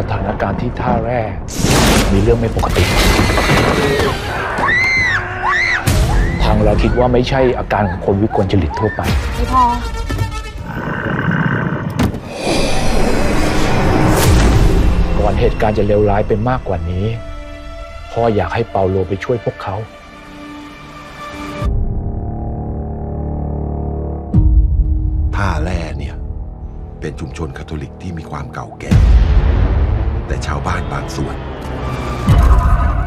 สถานการณ์ที่ท่าแร่มีเรื่องไม่ปกติ ทางเราคิดว่าไม่ใช่อาการของคนวิกลจริตทั่วไป ไม่พอ ก่อนเหตุการณ์จะเลวร้ายไปมากกว่านี้ พ่ออยากให้เปาโลไปช่วยพวกเขาท่าแร่เนี่ย เป็นชุมชนคาทอลิกที่มีความเก่าแก่ แต่ชาวบ้านบางส่วน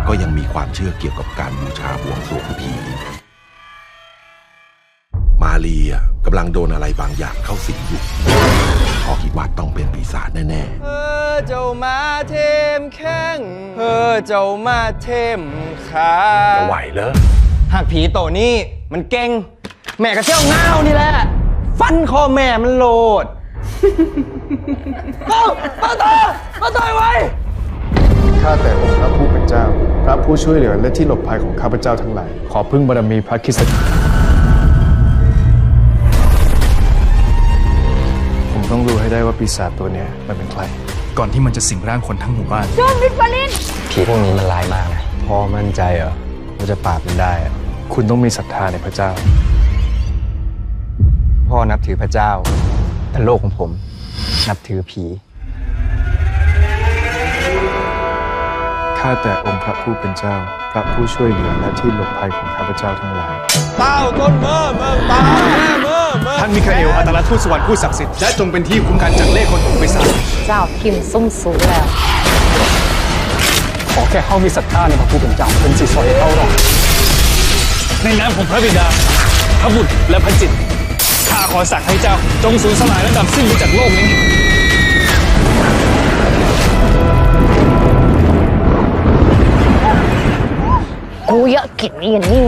ก็ยังมีความเชื่อเกี่ยวกับการบูชาบวงสรวงผีมาลีอะกำลังโดนอะไรบางอย่างเข้าสิงอยู่พอคิดว่าต้องเป็นปีศาจแน่เออเจ้ามาเทมแข้งเออเจ้ามาเทมขาจะไหวเหรอหากผีโตนี่มันเก่ง แม่ก็เซี่ยวเงานี่แหละ ฟันคอแม่มันโลด เอ้าป้าตาป้าตายไว้ข้าแต่องค์พระผู้เป็นเจ้า พระผู้ช่วยเหลือและที่หลบภัยของข้าพเจ้าทั้งหลาย ขอพึ่งบารมีพระคริสต์ผมต้องรู้ให้ได้ว่าปีศาจตัวเนี้ยมันเป็นใคร ก่อนที่มันจะสิงร่างคนทั้งหมู่บ้านผีพวกนี้มันร้ายมากนะพอมั่นใจเหรอว่าจะปราบมันได้อะคุณต้องมีศรัทธาในพระเจ้า พ่อนับถือพระเจ้า แต่โลกของผมนับถือผี ข้าแต่องค์พระผู้เป็นเจ้า พระผู้ช่วยเหลือและที่หลบภัยของข้าพเจ้าทั้งหลาย เต้าต้นเมื่อเมื่อเต้าแม่เมื่อเมื่อท่านมิคาเอลอัตลทูตสวรรค์ผู้ศักดิ์สิทธิ์และจงเป็นที่คุ้มกันจากเล่ห์คนของปีศาจเจ้าพิมพ์ซุ่มสูงแล้วขอแค่เขามีศรัทธาในพระผู้เป็นเจ้าเป็นสิทธิ์สอยเขาหรอกในนามของพระบิดา พระบุตรและพระจิตร ข้าขอสั่งให้เจ้า จงสูญสลายและดับสิ้นไปจากโลกนี้ กูเยอะกินนี่กันนี่